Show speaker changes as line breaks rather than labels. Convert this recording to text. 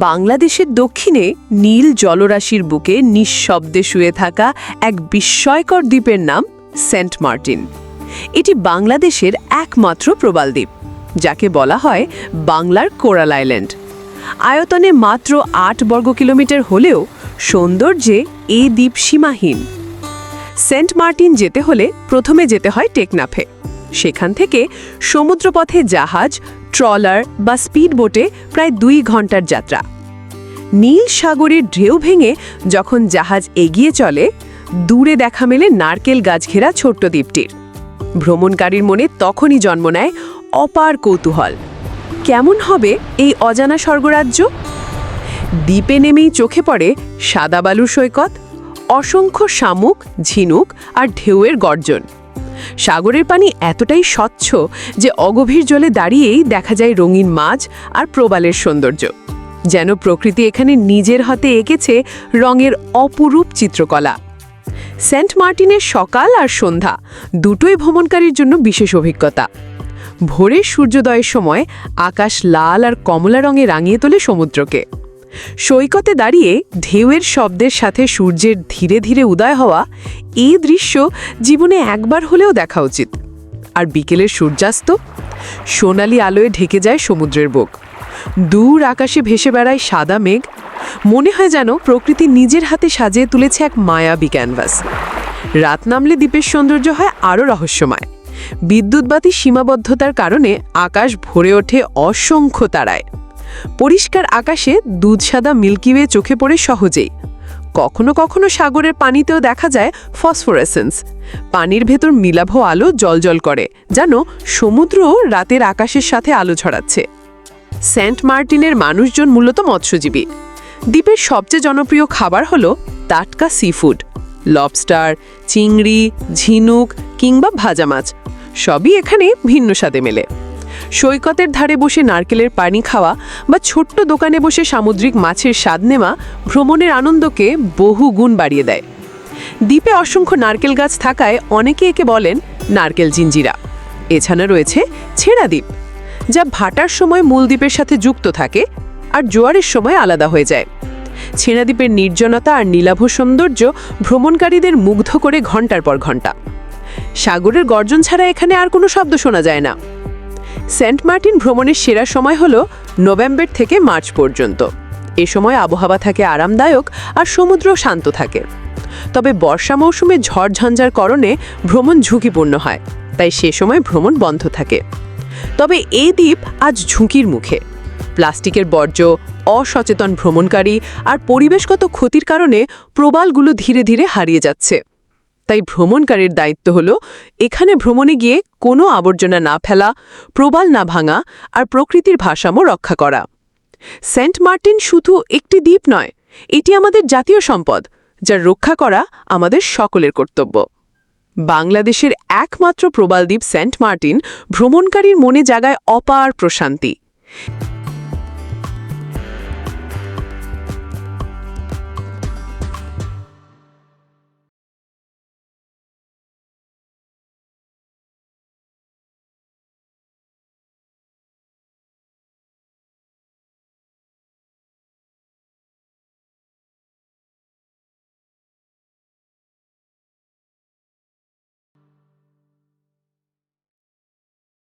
বাংলাদেশের দক্ষিণে নীল জলরাশির বুকে নিঃশব্দে শুয়ে থাকা এক বিস্ময়কর দ্বীপের নাম সেন্ট মার্টিন। এটি বাংলাদেশের একমাত্র প্রবাল দ্বীপ, যাকে বলা হয় বাংলার কোরাল আইল্যান্ড। আয়তনে মাত্র আট বর্গ কিলোমিটার হলেও সৌন্দর্যে এই দ্বীপ সীমাহীন। সেন্ট মার্টিন যেতে হলে প্রথমে যেতে হয় টেকনাফে। সেখান থেকে সমুদ্রপথে জাহাজ ট্রলার বা স্পিডবোটে প্রায় দুই ঘণ্টার যাত্রা। নীল সাগরের ঢেউ ভেঙে যখন জাহাজ এগিয়ে চলে, দূরে দেখা মেলে নারকেল গাছ ঘেরা ছোট্ট দ্বীপটির। ভ্রমণকারীর মনে তখনই জন্ম নেয় অপার কৌতূহল। কেমন হবে এই অজানা স্বর্গরাজ্য? দ্বীপে নেমেই চোখে পড়ে সাদা বালুর সৈকত, অসংখ্য শামুক, ঝিনুক আর ঢেউয়ের গর্জন। সাগরের পানি এতটাই স্বচ্ছ যে অগভীর জলে দাঁড়িয়েই দেখা যায় রঙিন মাছ আর প্রবালের সৌন্দর্য। যেন প্রকৃতি এখানে নিজের হাতে এঁকেছে রঙের অপরূপ চিত্রকলা। সেন্ট মার্টিনের সকাল আর সন্ধ্যা দুটোই ভ্রমণকারীর জন্য বিশেষ অভিজ্ঞতা। ভোরের সূর্যোদয়ের সময় আকাশ লাল আর কমলা রঙে রাঙিয়ে তোলে সমুদ্রকে। সৈকতে দাঁড়িয়ে ঢেউয়ের শব্দের সাথে সূর্যের ধীরে ধীরে উদয় হওয়া এই দৃশ্য জীবনে একবার হলেও দেখা উচিত। আর বিকেলের সূর্যাস্ত, সোনালি আলোয় ঢেকে যায় সমুদ্রের বুক। দূর আকাশে ভেসে বেড়ায় সাদা মেঘ। মনে হয় যেন প্রকৃতি নিজের হাতে সাজিয়ে তুলেছে এক মায়াবী ক্যানভাস। রাত নামলে দ্বীপের সৌন্দর্য হয় আরও রহস্যময়। বিদ্যুৎবাতি সীমাবদ্ধতার কারণে আকাশ ভরে ওঠে অসংখ্য তারায়। পরিষ্কার আকাশে দুধ সাদা মিল্কিওয়ে চোখে পড়ে সহজেই। কখনো কখনো সাগরের পানিতেও দেখা যায় ফসফোরেসেন্স। পানির ভেতর মিলাভ আলো জলজল করে, যেন সমুদ্র রাতের আকাশের সাথে আলো ছড়াচ্ছে। সেন্ট মার্টিনের মানুষজন মূলত মৎস্যজীবী। দ্বীপের সবচেয়ে জনপ্রিয় খাবার হলো টাটকা সিফুড লবস্টার চিংড়ি, ঝিনুক কিংবা ভাজা মাছ। সবই এখানে ভিন্ন স্বাদে মেলে। সৈকতের ধারে বসে নারকেলের পানি খাওয়া বা ছোট্ট দোকানে বসে সামুদ্রিক মাছের স্বাদ নেওয়া ভ্রমণের আনন্দকে বহু গুণ বাড়িয়ে দেয়। দ্বীপে অসংখ্য নারকেল গাছ থাকায় অনেকে একে বলেন নারকেল জিঞ্জিরা। এছাড়া রয়েছে ছেঁড়া দ্বীপ, যা ভাটার সময় মূল দ্বীপের সাথে যুক্ত থাকে আর জোয়ারের সময় আলাদা হয়ে যায়। ছেঁড়া দ্বীপের নির্জনতা আর নীলাভ সৌন্দর্য ভ্রমণকারীদের মুগ্ধ করে ঘণ্টার পর ঘণ্টা সাগরের গর্জন ছাড়া এখানে আর কোনো শব্দ শোনা যায় না। সেন্ট মার্টিন ভ্রমণের সেরা সময় হল নভেম্বর থেকে মার্চ পর্যন্ত। এ সময় আবহাওয়া থাকে আরামদায়ক আর সমুদ্র শান্ত থাকে। তবে বর্ষা মৌসুমে ঝড়ঝঞ্ঝার কারণে ভ্রমণ ঝুঁকিপূর্ণ হয়, তাই সে সময় ভ্রমণ বন্ধ থাকে। তবে এই দ্বীপ আজ ঝুঁকির মুখে। প্লাস্টিকের বর্জ্য, অসচেতন ভ্রমণকারী আর পরিবেশগত ক্ষতির কারণে প্রবালগুলো ধীরে ধীরে হারিয়ে যাচ্ছে। তাই ভ্রমণকারীর দায়িত্ব হল এখানে ভ্রমণে গিয়ে কোনো আবর্জনা না ফেলা, প্রবাল না ভাঙা আর প্রকৃতির ভারসাম্য রক্ষা করা। সেন্ট মার্টিন শুধু একটি দ্বীপ নয়, এটি আমাদের জাতীয় সম্পদ যার রক্ষা করা আমাদের সকলের কর্তব্য। বাংলাদেশের একমাত্র প্রবাল দ্বীপ সেন্ট মার্টিন ভ্রমণকারীর মনে জাগায় অপার প্রশান্তি।